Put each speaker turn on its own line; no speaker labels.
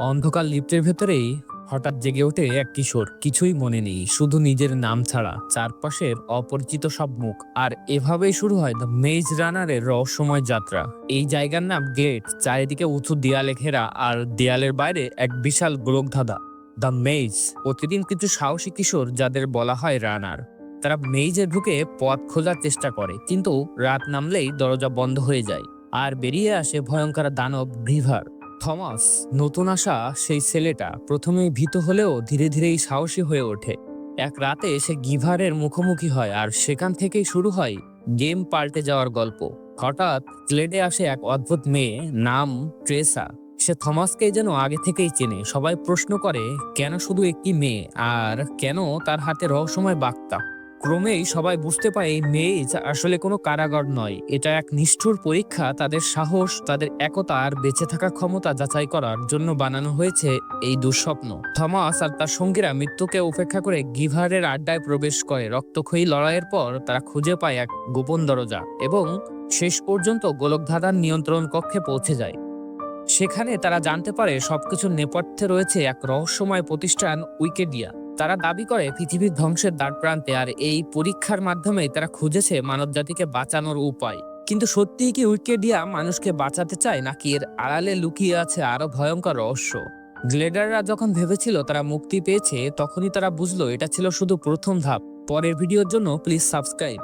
অন্ধকার লিফটের ভেতরেই হঠাৎ জেগে ওঠে এক কিশোর। কিছুই মনে নেই, শুধু নিজের নাম ছাড়া। চারপাশের অপরিচিত সব মুখ। আর এভাবেই শুরু হয় দ্য মেজ রানারের রহস্যময় যাত্রা। এই জায়গার নাম গেট চারিদিকে উঁচু দেয়ালে ঘেরা আর দেয়ালের বাইরে এক বিশাল গোলকধাঁধা দ্য মেজ প্রতিদিন কিছু সাহসী কিশোর যাদের বলা হয় রানার। তারা মেইজে ঢুকে পথ খোঁজার চেষ্টা করে, কিন্তু রাত নামলেই দরজা বন্ধ হয়ে যায়। আর বেরিয়ে আসে ভয়ঙ্কর দানব গ্রিভার থমাস, নতুন আসা সেই ছেলেটা প্রথমে ভীত হলেও ধীরে ধীরেই সাহসী হয়ে ওঠে। এক রাতে সে গিভারের মুখোমুখি হয় আর সেখান থেকেই শুরু হয় গেম পাল্টে যাওয়ার গল্প। হঠাৎ স্লেডে আসে এক অদ্ভুত মেয়ে নাম ট্রেসা। সে থমাসকে যেন আগে থেকেই চেনে, সবাই প্রশ্ন করে, কেন শুধু একটি মেয়ে? আর কেন তার হাতে রহস্যময় বার্তা? ক্রমেই সবাই বুঝতে পারে মেজ আসলে কোনো কারাগার নয়। এটা এক নিষ্ঠুর পরীক্ষা, তাদের সাহস, তাদের একতা আর বেঁচে থাকার ক্ষমতা যাচাই করার জন্য বানানো হয়েছে এই দুঃস্বপ্ন। থমাস আর তার সঙ্গীরা মৃত্যুকে উপেক্ষা করে গিভারের আড্ডায় প্রবেশ করে। রক্তক্ষয়ী লড়াইয়ের পর তারা খুঁজে পায় এক গোপন দরজা এবং শেষ পর্যন্ত গোলকধাঁধার নিয়ন্ত্রণ কক্ষে পৌঁছে যায়। সেখানে তারা জানতে পারে সবকিছুর নেপথ্যে রয়েছে এক রহস্যময় প্রতিষ্ঠান উইকেডিয়া। তারা দাবি করে পৃথিবীর ধ্বংসের দ্বার প্রান্তে আর এই পরীক্ষার মাধ্যমে তারা খুঁজেছে মানব জাতিকে বাঁচানোর উপায়। কিন্তু সত্যি কি উইকেডিয়া মানুষকে বাঁচাতে চায় নাকি এর আড়ালে লুকিয়ে আছে আরও ভয়ঙ্কর রহস্য? গ্লেডাররা যখন ভেবেছিল তারা মুক্তি পেয়েছে, তখনই তারা বুঝলো এটা ছিল শুধু প্রথম ধাপ। পরের ভিডিওর জন্য প্লিজ সাবস্ক্রাইব।